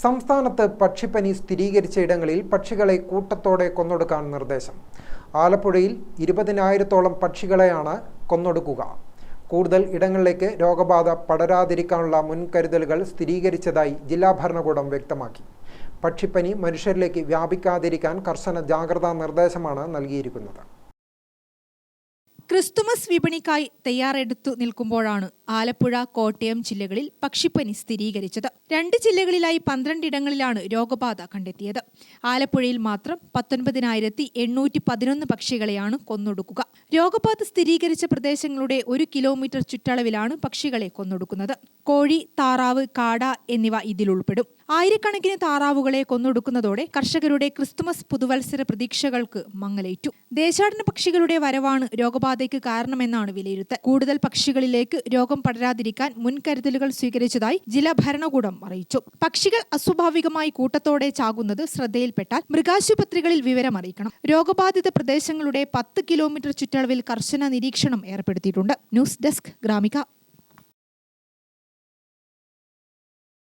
സംസ്ഥാനത്ത് പക്ഷിപ്പനി സ്ഥിരീകരിച്ച ഇടങ്ങളിൽ പക്ഷികളെ കൂട്ടത്തോടെ കൊന്നൊടുക്കാൻ നിർദ്ദേശം. ആലപ്പുഴയിൽ ഇരുപതിനായിരത്തോളം പക്ഷികളെയാണ് കൊന്നൊടുക്കുക. കൂടുതൽ ഇടങ്ങളിലേക്ക് രോഗബാധ പടരാതിരിക്കാനുള്ള മുൻകരുതലുകൾ സ്ഥിരീകരിച്ചതായി ജില്ലാ ഭരണകൂടം വ്യക്തമാക്കി. പക്ഷിപ്പനി മനുഷ്യരിലേക്ക് വ്യാപിക്കാതിരിക്കാൻ കർശന ജാഗ്രതാ നിർദ്ദേശമാണ് നൽകിയിരിക്കുന്നത്. ക്രിസ്തുമസ് വിപണിക്കായി തയ്യാറെടുത്തു നിൽക്കുമ്പോഴാണ് ആലപ്പുഴ കോട്ടയം ജില്ലകളിൽ പക്ഷിപ്പനി സ്ഥിരീകരിച്ചത്. രണ്ട് ജില്ലകളിലായി പന്ത്രണ്ടിടങ്ങളിലാണ് രോഗബാധ കണ്ടെത്തിയത്. ആലപ്പുഴയിൽ മാത്രം പത്തൊൻപതിനായിരത്തി എണ്ണൂറ്റി പതിനൊന്ന് പക്ഷികളെയാണ് കൊന്നൊടുക്കുക. രോഗബാധ സ്ഥിരീകരിച്ച പ്രദേശങ്ങളുടെ ഒരു കിലോമീറ്റർ ചുറ്റളവിലാണ് പക്ഷികളെ കൊന്നൊടുക്കുന്നത്. കോഴി താറാവ് കാട എന്നിവ ഇതിൽ ഉൾപ്പെടും. ആയിരക്കണക്കിന് താറാവുകളെ കൊന്നൊടുക്കുന്നതോടെ കർഷകരുടെ ക്രിസ്തുമസ് പുതുവത്സര പ്രതീക്ഷകൾക്ക് മങ്ങലേറ്റു. ദേശാടന പക്ഷികളുടെ വരവാണ് രോഗബാധയ്ക്ക് കാരണമെന്നാണ് വിലയിരുത്തൽ. കൂടുതൽ പക്ഷികളിലേക്ക് രോഗം പടരാതിരിക്കാൻ മുൻകരുതലുകൾ സ്വീകരിച്ചതായി ജില്ലാ ഭരണകൂടം അറിയിച്ചു. പക്ഷികൾ അസ്വാഭാവികമായി കൂട്ടത്തോടെ ചാകുന്നത് ശ്രദ്ധയിൽപ്പെട്ടാൽ മൃഗാശുപത്രികളിൽ വിവരം അറിയിക്കണം. രോഗബാധിത പ്രദേശങ്ങളുടെ പത്ത് കിലോമീറ്റർ ചുറ്റളവിൽ കർശന നിരീക്ഷണം ഏർപ്പെടുത്തിയിട്ടുണ്ട്. News desk Gramika.